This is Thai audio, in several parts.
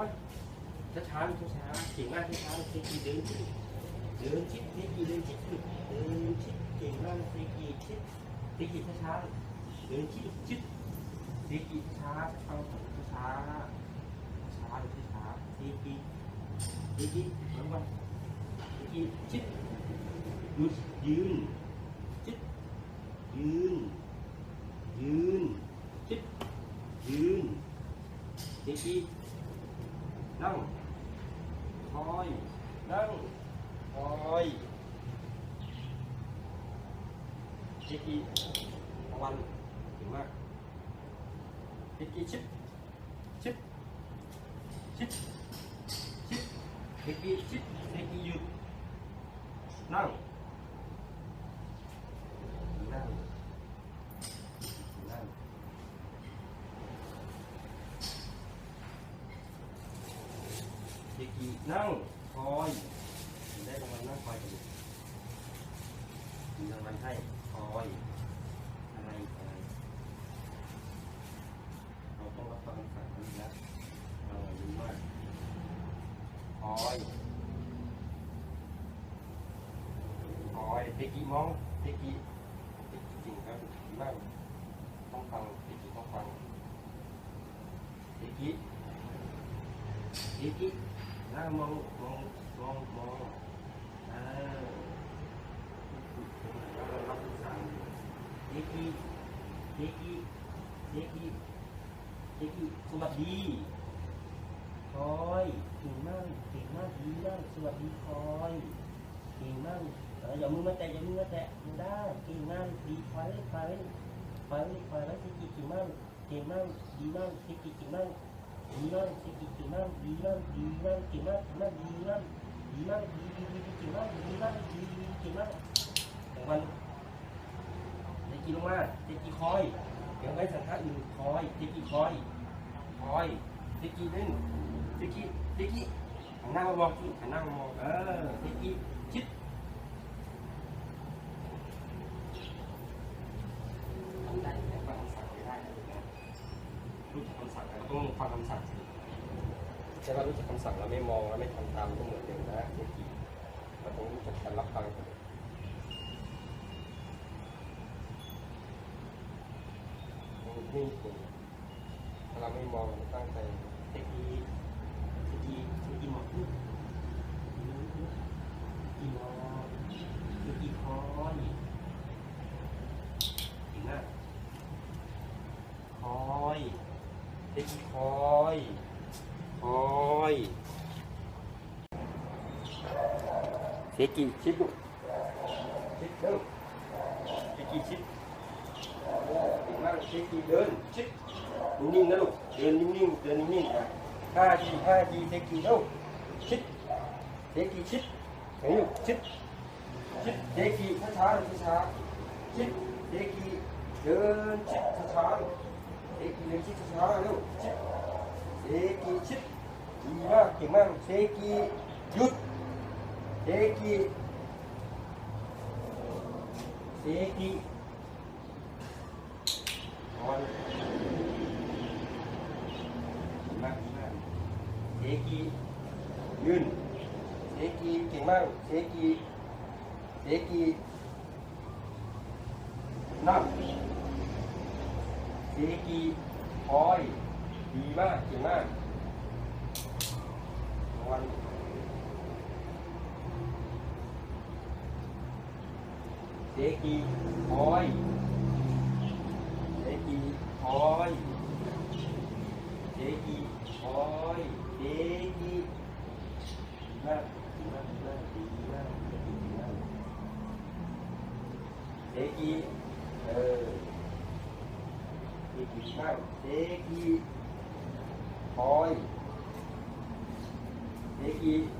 กี่นี่ลูกไปช้าช้าเก่งมากช้าๆเด็กกี่เดินชิดเดินชิดเด็กกี่เดินชิดเดินชิดเก่งมากเด็กกี่ชิดเด็กกี่ช้าๆลูกเดินชิดชิดเด็กกี่ช้าฟังผมช้าช้าๆลูกช้าเด็กกี่เด็กกี่ลงไปเด็กกี่ชิดยืนยืนจิ๊ดยืนยืนจิ๊ดยืนเด็ก อีนั่งคอยนั่งคอยเด็กอีตะวันเก่งมากเด็กอีชิดชิดชิดชิดเด็กอีชิดเด็กอีหยุดนั่ง นั่งนั่งเด็ก อีนั่งคอยได้รางวัลนั่งคอยกันมีรางวัลให้คอยอะไรอะไรเราต้องรับฟังคำสั่งนี้นะเรารู้ว่าคอยคอยเด็กอีมองเด็กอีจริงครับนั่งต้องฟังพี่กี้ต้องฟังพี่กี้พี่กี้ นั่งมองมองมองมองเออเรารับสั่งพี่กี้พี่กี้พี่กี้พี่กี้สวัสดีคอยเก่งมากเก่งมากดีมากสวัสดีคอยเก่งมากอย่ามือมาแตะอย่ามือมาแตะไม่ได้เก่งมากดีควายควายควายควายสิกิเก่งมากเก่งมากดีมากสิกิเก่งมากดีมากสิกิเก่งมากดีมากดีมากเก่งมากเก่งมากดีมากดีมากดีดีดีเก่งมาก มากดีเก่งมากของมันเด็กกี่ลงมาเด็กกี่คอยเดี๋ยวไว้สังฆะอื่นคอยเด็กกี่คอยคอยเด็กกี่นึงเด็กกี่เด็กกี่หันหน้ามามองหันหน้ามามองเออเด็กกี่ชิด ทำได้แต่ฟังคำสั่งไม่ได้นะรู้จักคำสั่งแล้วต้องฟังคำสั่งสิใช่ว่ารู้จักคำสั่งแล้วไม่มองแล้วไม่ทำตามก็เหมือนเดิมนะเมื่อกี้เราต้องรู้จักการรับฟังนี่คือถ้าเราไม่มองไม่ตั้งใจเทคนิคเทคนิคเทคนิคหมดเทคนิคมองเทคนิคคอยอีกนะ คอยเด็กคอยคอย เกี่ชิดลูกชิดเดินเกี่ชิดเด็กนั่งเกกี่เดินชิดนิ่งๆนะลูกเดินนิ่งๆเดินนิ่งๆอะห้าทีห้าทีเกี่เร็วชิดเกี่ชิดเห็นอยู่ชิดชิดเด็กกี่ช้าๆช้าๆชิดเกี่เดินชิดช้าๆเซกีเดินชิดช้าๆเร็วชิดเซกีชิดดีมากเก่งมากเซกีหยุด เซกีเซกีนอนดีมากดีมากเซกียืนเซกีเก่งมากเซกีเซกีนั่งเซกีคอยดีมากเก่งมากรางวัน é que oi é que oi é que oi é que é que é que é que oi é que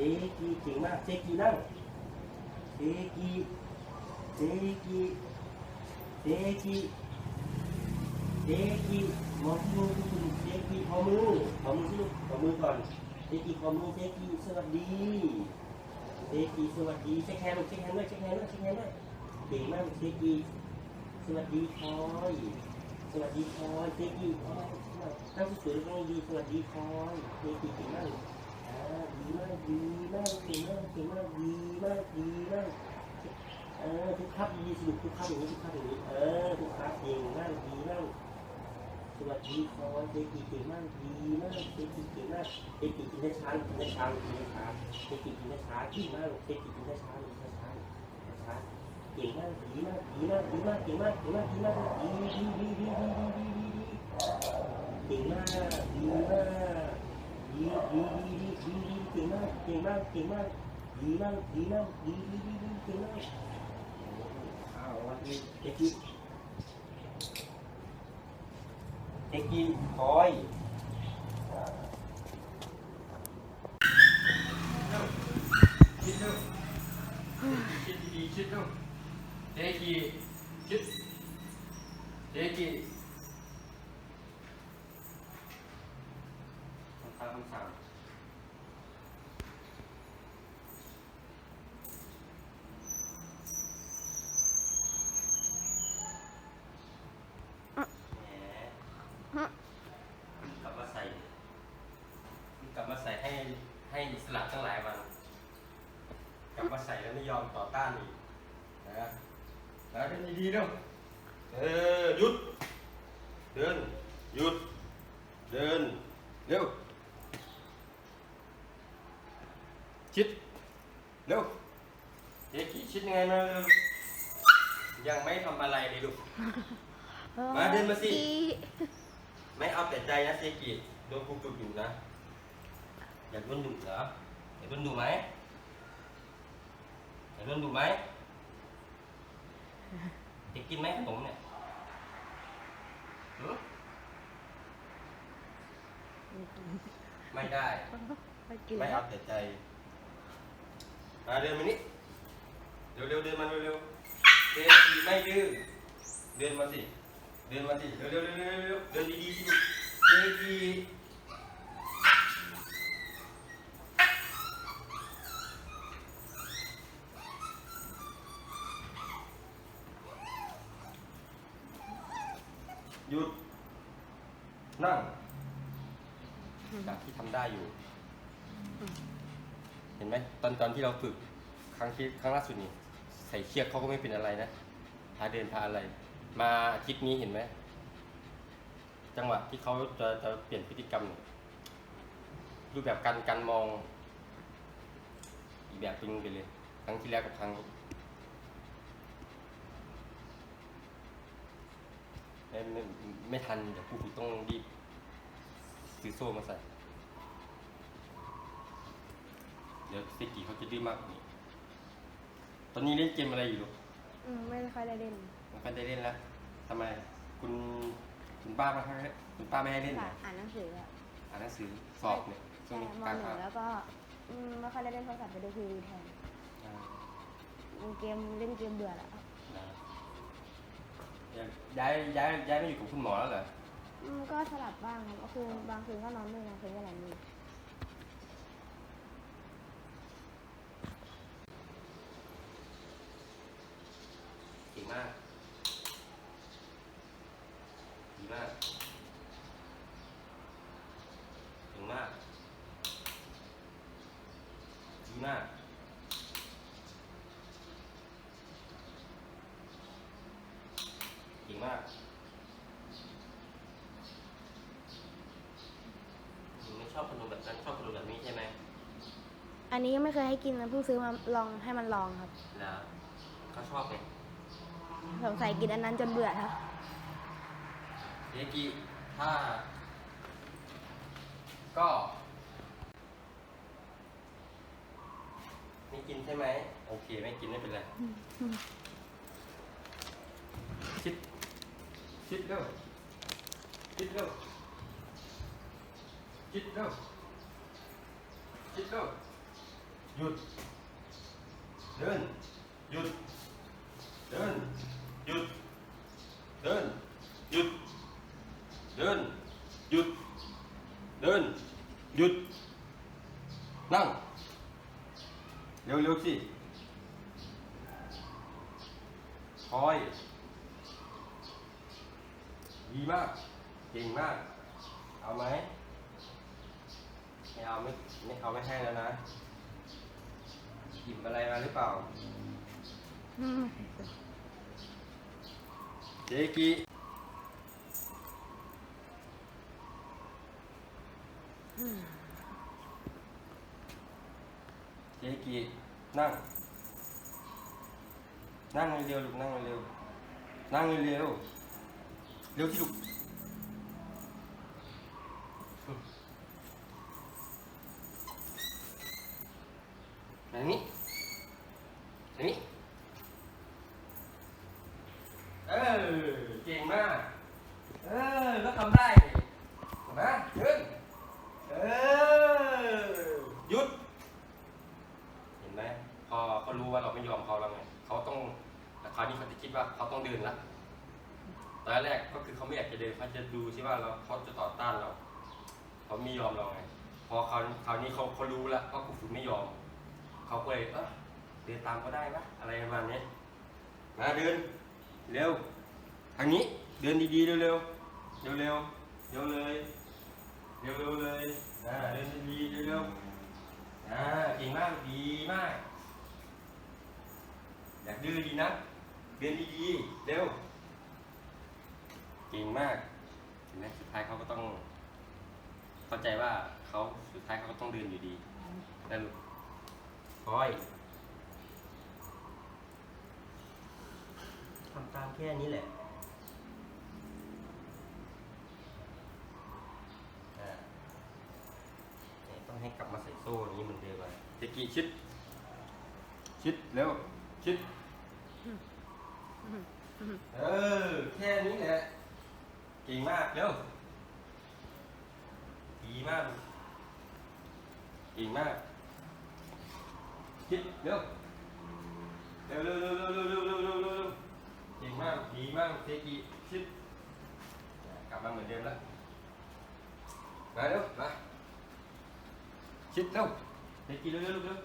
เซกีเก่งมากเซกีนั่งเซกีเซกีเซกีเซกีมองที่มือที่สุดเซกีขอมือขอมือที่ลูกขอมือก่อนเซกีขอมือเซกีสวัสดีเซกีสวัสดีเช็คแฮนด์เช็คแฮนด์ด้วยเช็คแฮนด์ด้วยเช็คแฮนด์ด้วยเก่งมากเซกีสวัสดีคอยสวัสดีคอยเซกีตั้งสวยๆตรงนี้ดีสวัสดีคอยเซกีเก่งมาก ดีมากดีมากดีมากเก่มากดีมากดีมากเออทุกครับมีสนุกทุกครับอย่างนี้ทุกครับอย่างนี้เออทุกครับเก่งมากดีมากสวัสดีคอนเจกิจเก่งมากดีมากเจกิจเก่งมากเจกกี่กินได้ช้ากินได้ช้ากินได้ช้าเจกกี่กินได้ช้าขึ้มากเจกกี่กินได้ช้ากินได้ช้าช้าเก่งมากดีมากดีมากดีมากเก่งมากเก่งมากดีมากดีดีดีดีดีดีดีเก่งมากดีมากดีดีดี tem mais, tem mais, tem mais, tem mais, tem mais, tem mais. A ordem é que. Dói. Tem que. Tem que. านอีกนะแล้วเดินดีๆเด้อเออหยุด เดิน หยุด เดิน เร็ว ชิด เร็วเด็กกี้ชิดยังไงมาเร็วยังไม่ทำอะไรเลยลูก มาเดินมาสิ ไม่เอาแต่ใจนะเซกิโดนครูฝึกอยู่นะ อยากโดนดุเหรออยากโดนดุไหม อยากโดนดุไหมจะกินไหมขนมเนี่ยหึไม่ได้ ไม่กินไม่เอาแต่ใจมาเดินมานี่เร็วๆเดินมาเร็วๆเดินดีไม่ดื้อเดินมาสิ เดินมาสิ เร็วๆเร็วๆเร็วๆเร็วๆเดินดีๆสิเดินดี หยุด นั่ง จากที่ทำได้อยู่ เห็นไหมตอนตอนที่เราฝึกครั้งที่ครั้งล่าสุดนี่ใส่เชือกเขาก็ไม่เป็นอะไรนะพาเดินพาอะไร มาอาทิตย์นี้เห็นไหมจังหวะที่เขาจะจะเปลี่ยนพฤติกรรมเนี่ยรูปแบบการการมอง อีกแบบเป็นงไปเลย ครั้งที่แล้วกับครั้งนี้ ไม่ไม่ไม่ทันเดี๋ยวผู้ฝึกต้องรีบซื้อโซ่มาใส่ เดี๋ยวเซกิเขาจะดื้อมากกว่านี้ ตอนนี้เล่นเกมอะไรอยู่ลูกอืมไม่ค่อยได้เล่นไมันก็ได้เล่นแล้วทำไมคุณคุณป้าไม่ให้คุณป้าไม่ให้เล่นเหรค่ะออ่านหนังสืออะอ่านหนังสือสอบเนี่ยช่วใช่งนี้มกลางหนึ่ภางคแล้วก็อืมไม่ค่อยได้เล่นโทรศัพท์ไปดูทีวีแทนอ่าเล่นเกมเล่นเกมเบื่อแล้วนะ ย้ายย้ายย้ายมาอยู่กับคุณหมอแล้วเหรออืมก็สลับบ้างครัก็คือบางคืนก็นอนด้วยบางคืนก็นอนนี่ดีมากดีมากดีมากดีมาก มึงไม่ชอบขนมแบบนั้นชอบขนมแบบนี้ใช่ไหมอันนี้ยังไม่เคยให้กินนะเพิ่งซื้อมาลองให้มันลองครับแล้วเขาชอบไงสงสัยกินอันนั้นจนเบื่อครับเดกิถ้า ก็ ไม่กินใช่ไหม โอเค ไม่กินไม่เป็นไรชิด ชิดเร็วชิดเร็วชิดเร็วชิดเร็วหยุดเดินหยุดเดิน หยุด เดิน หยุด เดิน หยุด เดิน หยุด นั่ง เร็วๆสิ คอย ดีมาก เก่งมาก เอาไหม ไม่เอาไม่ไม่เอาไม่ให้แล้วนะหยิบอะไรมาหรือเปล่าเจกิเจกินั่ง นั่งเร็วๆลูกนั่งเร็วๆนั่งเร็วๆเร็วที่ลูกอย่างนี้อย่างนี้ เออ เก่งมาก เออ ก็ทำได้มายืนเออ หยุด เห็นไหม พอเขารู้ว่าเราไม่ยอมเขาแล้วไง เขาต้องแต่คราวนี้เขาจะคิดว่าเขาต้องเดินละตอนแรกก็คือเขาไม่อยากจะเดินเขาจะดูซิว่าเราเขาจะต่อต้านเรา เขาไม่ยอมเราไง พอ คราวนี้เขาเขารู้แล้วว่ากูฝึกไม่ยอม เขาก็เลยเออเดินตามก็ได้ปะอะไรประมาณนี้มาเดินเร็วทางนี้เดินดีๆเร็วๆเร็วๆเร็วเลยเร็วๆเลยอ่าเดินดีๆเร็วๆอ่าเก่งมากดีมากอยากดื้อดีนะเดินดีๆเร็วเก่งมากเห็นไหมสุดท้ายเขาก็ต้อง เข้าใจว่าเขาสุดท้ายเขาก็ต้องเดินอยู่ดีนั่นลูกคอยทำตามแค่นี้แหละอ่าเนี่ยต้องให้กลับมาใส่โซ่อย่างนี้เหมือนเดิมอะเจกี้ชิด ชิดเร็วชิด เออ แค่นี้แหละ เก่งมากเร็ว ดีมากเก่งมากชิดเร็วเร็วเร็วเร็วเร็วเร็วเร็วเร็วเร็วเร็วเก่งมากดีมากเซกิชิดกลับมาเหมือนเดิมแล้วมาเร็วมาชิดเร็วเซกิเร็วเร็วเร็ว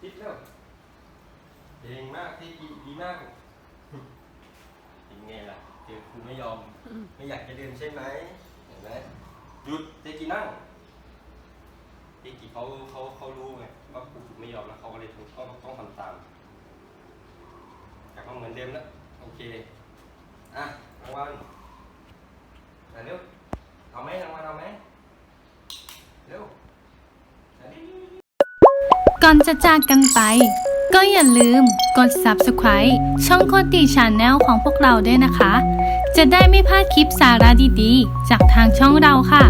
ชิดเร็วเก่งมากเซกิดีมากเป็นไงล่ะเจอครูไม่ยอม ไม่อยากจะเดินใช่ไหมเห็นไหม หยุดเซกินั่งเซกิเขาเขาเขารู้ไงว่าครูฝึกไม่ยอมแล้วเขาก็เลยต้องต้องทำตามกลับมาเหมือนเดิมแล้วโอเคอะรางวัลอ่เร็วเอาไหมรางวัลเอาไหมเร็วก่อนจะจากกันไป ก็อย่าลืมกด subscribe ช่องโคติชาแนลของพวกเราด้วยนะคะ จะได้ไม่พลาดคลิปสาระดีๆ จากทางช่องเราค่ะ